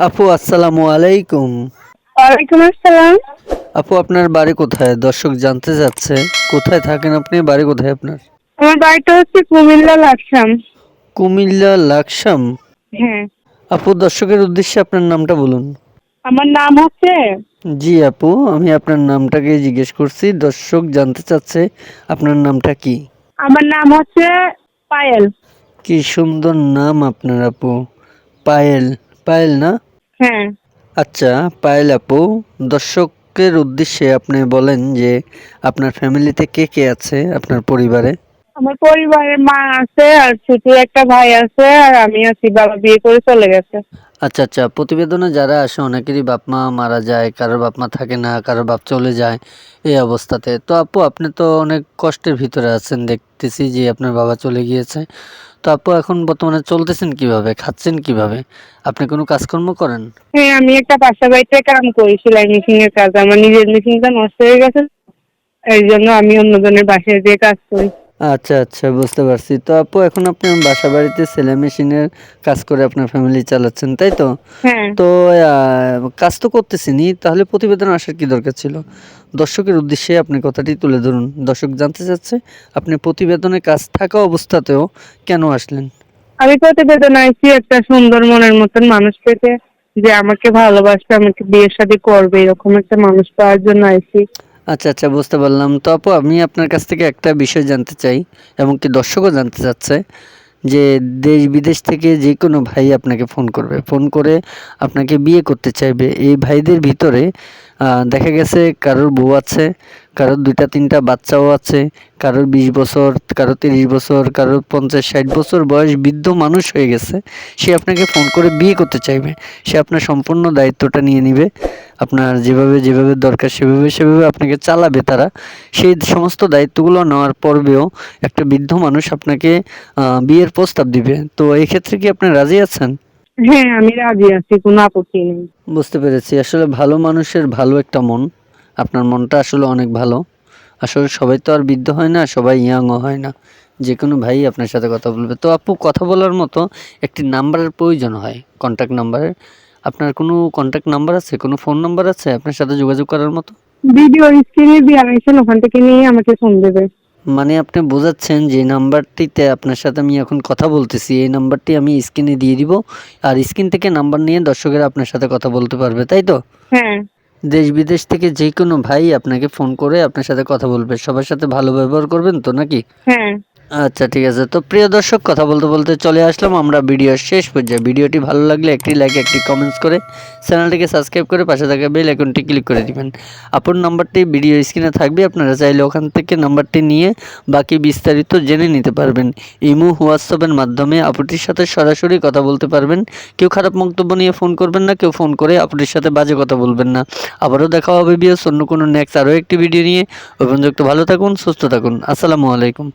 আপু আসসালামু আলাইকুম। ওয়ালাইকুম আসসালাম। আপু আপনার বাড়ি কোথায়? দর্শক জানতে চাচ্ছে কোথায় থাকেন আপনি? বাড়ি কোথায় আপনার? আমার বাড়িটা হচ্ছে কুমিল্লা লাকসাম। কুমিল্লা লাকসাম? হ্যাঁ। আপু দর্শকের উদ্দেশ্যে আপনার নামটা বলুন। আমার নাম হচ্ছে জি আপু আমি আপনার নামটাকে জিজ্ঞেস করছি। দর্শক জানতে চাচ্ছে আপনার নামটা কি? আমার নাম হচ্ছে পায়েল। কি সুন্দর নাম আপনার আপু। পায়েল। পায়েল না? হ্যাঁ। আচ্ছা পায়েল আপু দর্শকের উদ্দেশ্যে আপনি বলেন যে আপনার ফ্যামিলিতে কে কে আছে আপনার পরিবারে? আমার পরিবারে মা আছে আর ছোট একটা ভাই আছে আর আমি আছি বাবা বিয়ে করে চলে গেছে। আচ্ছা আচ্ছা। প্রতিবেদনে যারা আসে, অনেকেরই বাপ মা মারা যায়, কারোর বাপ মা থাকে না, কারোর বাপ চলে যায় এই অবস্থাতে। তো আপু, আপনি তো অনেক কষ্টের ভিতরে আছেন। দেখতেছি যে আপনার বাবা চলে গিয়েছে। তো আপু, এখন বর্তমানে চলতেছেন কীভাবে? খাচ্ছেন কীভাবে? আপনি কোনো কাজকর্ম করেন? হ্যাঁ আমি একটা বাসা বাড়িতে কাম করি, সেলাই মেশিন এর কাজ। আমার নিজের মেশিনটা নষ্ট হয়ে গেছে। এই জন্য আমি অন্যজনের বাসায় দিয়ে কাজ করি। আচ্ছা আচ্ছা বুঝতে পারছি। তো আপু এখন আপনি বাসা বাড়িতে সেলাই মেশিনের কাজ করে আপনার ফ্যামিলি চালাচ্ছেন তাই তো? হ্যাঁ। তো কাজ তো করতেছিনি তাহলে প্রতিবেদন আসার কি দরকার ছিল? দর্শকের উদ্দেশ্যে আপনি কথাটি তুলে ধরুন। দর্শক জানতে চাচ্ছে আপনি প্রতিবেদনে কাজ থাকা অবস্থাতেও কেন আসলেন? আমি প্রতিবেদন আইছি একটা সুন্দর মনের মতন মানুষ পেতে যে আমাকে ভালোবাসবে আমাকে বিয়ে শাদী করবে এরকম একটা মানুষ পাওয়ার জন্য আইছি। আচ্ছা আচ্ছা বুঝতে পারলাম। তো আপু, আমি আপনার কাছ থেকে একটা বিষয় জানতে চাই এবং কি দর্শকও জানতে চাচ্ছে যে দেশ বিদেশ থেকে যে কোনো ভাই আপনাকে ফোন করবে। ফোন করে আপনাকে বিয়ে করতে চাইবে। এই ভাইদের ভিতরে দেখা গেছে কারোর বউ আছে, কারোর দুইটা তিনটা বাচ্চাও আছে, কারোর বিশ বছর, কারোর তিরিশ বছর, কারোর পঞ্চাশ, ষাট বছর বয়স বৃদ্ধ মানুষ হয়ে গেছে, সে আপনাকে ফোন করে বিয়ে করতে চাইবে। সে আপনার সম্পূর্ণ দায়িত্বটা নিয়ে নিবে, আপনার যেভাবে যেভাবে দরকার সেভাবে সেভাবে আপনাকে চালাবে তারা। সেই সমস্ত দায়িত্বগুলো নেওয়ার পর্বেও একটা বৃদ্ধ মানুষ আপনাকে বিয়ের প্রস্তাব দিবে। তো এই ক্ষেত্রে কি আপনি রাজি আছেন? হ্যাঁ আমি রাজি আছি কোনো আপত্তি নেই। বুঝতে পেরেছি। আসলে ভালো মানুষের ভালো একটা মন আপনার মনটা আসলে অনেক ভালো। আসলে সবাই তো আর বৃদ্ধ হয় না সবাই ইয়াংও হয় না। যে কোনো ভাই আপনার সাথে কথা বলবে। তো আপু কথা বলার মতো একটি নাম্বারের প্রয়োজন হয় কন্ট্যাক্ট নাম্বারের আপনার কোনো কন্ট্যাক্ট নাম্বার আছে? কোনো ফোন নাম্বার আছে আপনার সাথে যোগাযোগ করার মতো? ভিডিও স্ক্রিনে দিয়ে আনাইছেন ওখান থেকে নিয়ে আমাকে ফোন দেবে। মানে আপনি বোঝাচ্ছেন যে নাম্বারটিতে আপনার সাথে আমি এখন কথা বলতেছি এই নাম্বারটি আমি স্ক্রিনে দিয়ে দিব আর স্ক্রিন থেকে নাম্বার নিয়ে দর্শকেরা আপনার সাথে কথা বলতে পারবে তাই তো? হ্যাঁ। দেশ বিদেশ থেকে যে কোনো ভাই আপনাকে ফোন করে আপনার সাথে কথা বলবে সবার সাথে ভালো ব্যবহার করবেন তো নাকি? হ্যাঁ। আচ্ছা ঠিক আছে। তো প্রিয় দর্শক, কথা বলতে বলতে চলে আসলাম। আমরা ভিডিওর শেষ পর্যায়ে। ভিডিওটি ভালো লাগলে একটি লাইক একটি কমেন্টস করে চ্যানেলটিকে সাবস্ক্রাইব করে পাশে থাকা বেল আইকনটি ক্লিক করে দিবেন। আপন নাম্বারটি ভিডিও স্ক্রিনে থাকবে। আপনারা চাইলে ওখান থেকে নাম্বারটি নিয়ে বাকি বিস্তারিত জেনে নিতে পারবেন। ইমো হোয়াটসঅ্যাপের মাধ্যমে আপুটির সাথে সরাসরি কথা বলতে পারবেন। কেউ খারাপ মন্তব্য নিয়ে ফোন করবেন না, কেউ ফোন করে আপুটির সাথে বাজে কথা বলবেন না। আবারও দেখা হবে বিয়স অন্য কোনো নেক্সট আরও একটি ভিডিও নিয়ে। অভিযুক্ত ভালো থাকুন, সুস্থ থাকুন। আসসালামু আলাইকুম।